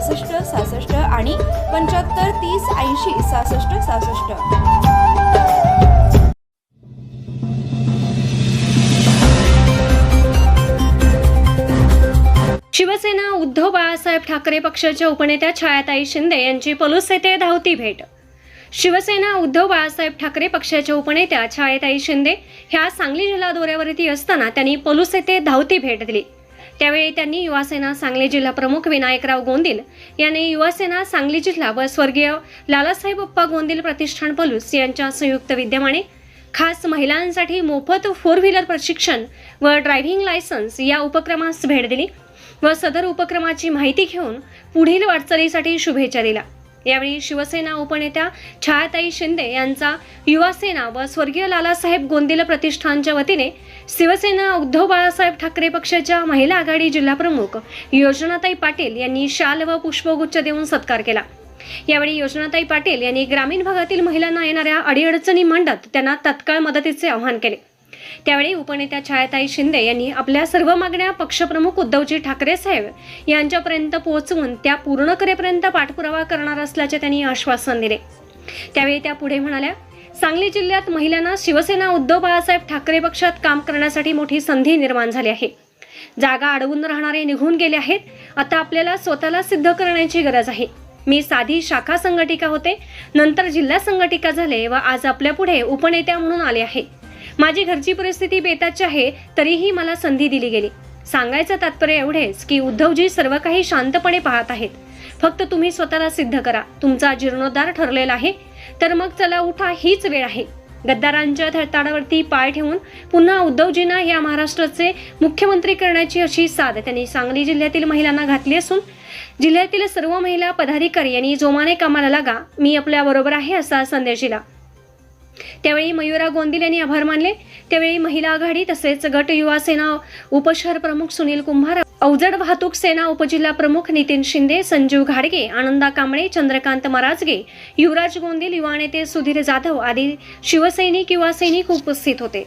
सहासष्ट सहासष्ट आणि पंच्याहत्तर तीस ऐंशी सहासष्ट सहासष्ट. शिवसेना उद्धव बाळासाहेब ठाकरे पक्षाच्या उपनेत्या छायाताई शिंदे यांची पलूस येथे धावती भेट. शिवसेना उद्धव बाळासाहेब ठाकरे पक्षाच्या उपनेत्या छायाताई शिंदे ह्या सांगली जिल्हा दौऱ्यावरती असताना त्यांनी पलूस येथे धावती भेट दिली. त्यावेळी त्यांनी युवासेना सांगली जिल्हा प्रमुख विनायकराव गोंदिल यांनी युवासेना सांगली जिल्हा व स्वर्गीय लालासाहेब अप्पा गोंदिल प्रतिष्ठान पलूस यांच्या संयुक्त विद्यमाने खास महिलांसाठी मोफत फोर व्हीलर प्रशिक्षण व ड्रायव्हिंग लायसन्स या उपक्रमास भेट दिली व सदर उपक्रमाची माहिती घेऊन पुढील वाटचालीसाठी शुभेच्छा दिल्या. यावेळी शिवसेना उपनेत्या छायाताई शिंदे यांचा युवासेना व स्वर्गीय लालासाहेब गोंदिल प्रतिष्ठानच्या वतीने शिवसेना उद्धव बाळासाहेब ठाकरे पक्षाच्या महिला आघाडी जिल्हाप्रमुख योजनाताई पाटील यांनी शाल व पुष्पगुच्छ देऊन सत्कार केला. यावेळी योजनाताई पाटील यांनी ग्रामीण भागातील महिलांना येणाऱ्या अडीअडचणी मांडत त्यांना तत्काळ मदतीचे आवाहन केले. त्यावेळी उपनेत्या छायाताई शिंदे यांनी आपल्या सर्व मागण्या पक्षप्रमुख उद्धवजी ठाकरे साहेब यांच्यापर्यंत पोहोचवून त्या पूर्ण करेपर्यंत पाठपुरावा करणार असल्याचे त्यांनी आश्वासन दिले. त्यावेळी त्या पुढे म्हणाल्या सांगली जिल्ह्यात महिलांना शिवसेना उद्धव बाळासाहेब ठाकरे पक्षात काम करण्यासाठी मोठी संधी निर्माण झाली आहे. जागा अडवून राहणारे निघून गेले आहेत. आता आपल्याला स्वतःला सिद्ध करण्याची गरज आहे. मी साधी शाखा संघटिका होते नंतर जिल्हा संघटिका झाले व आज आपल्या पुढे उपनेत्या म्हणून आले आहे. माझी घरची परिस्थिती बेताची आहे तरीही मला संधी दिली गेली. सांगायचं तात्पर्य एवढेच की उद्धवजी सर्व काही शांतपणे पाहत आहेत. फक्त तुम्ही स्वतःला सिद्ध करा. तुमचा जीर्णोद्धार ठरलेला आहे. तर मग चला उठा हीच वेळ आहे. गद्दारांच्या थरताडावरती पाय ठेवून पुन्हा उद्धवजींना या महाराष्ट्राचे मुख्यमंत्री करण्याची अशी साध त्यांनी सांगली जिल्ह्यातील महिलांना घातली असून जिल्ह्यातील सर्व महिला पदाधिकारी यांनी जोमाने कामाला लागा मी आपल्या बरोबर आहे असा संदेश दिला. त्यावेळी मयुरा गोंदिल यांनी आभार मानले. त्यावेळी महिला आघाडी तसेच गट युवा सेना उपशहर प्रमुख सुनील कुंभार अवजड वाहतूक सेना उपजिल्हा प्रमुख नितीन शिंदे संजीव घाडगे आनंदा कांबळे चंद्रकांत मराजगे युवराज गोंदिल युवा नेते सुधीर जाधव आदी शिवसैनिक युवा सैनिक उपस्थित होते.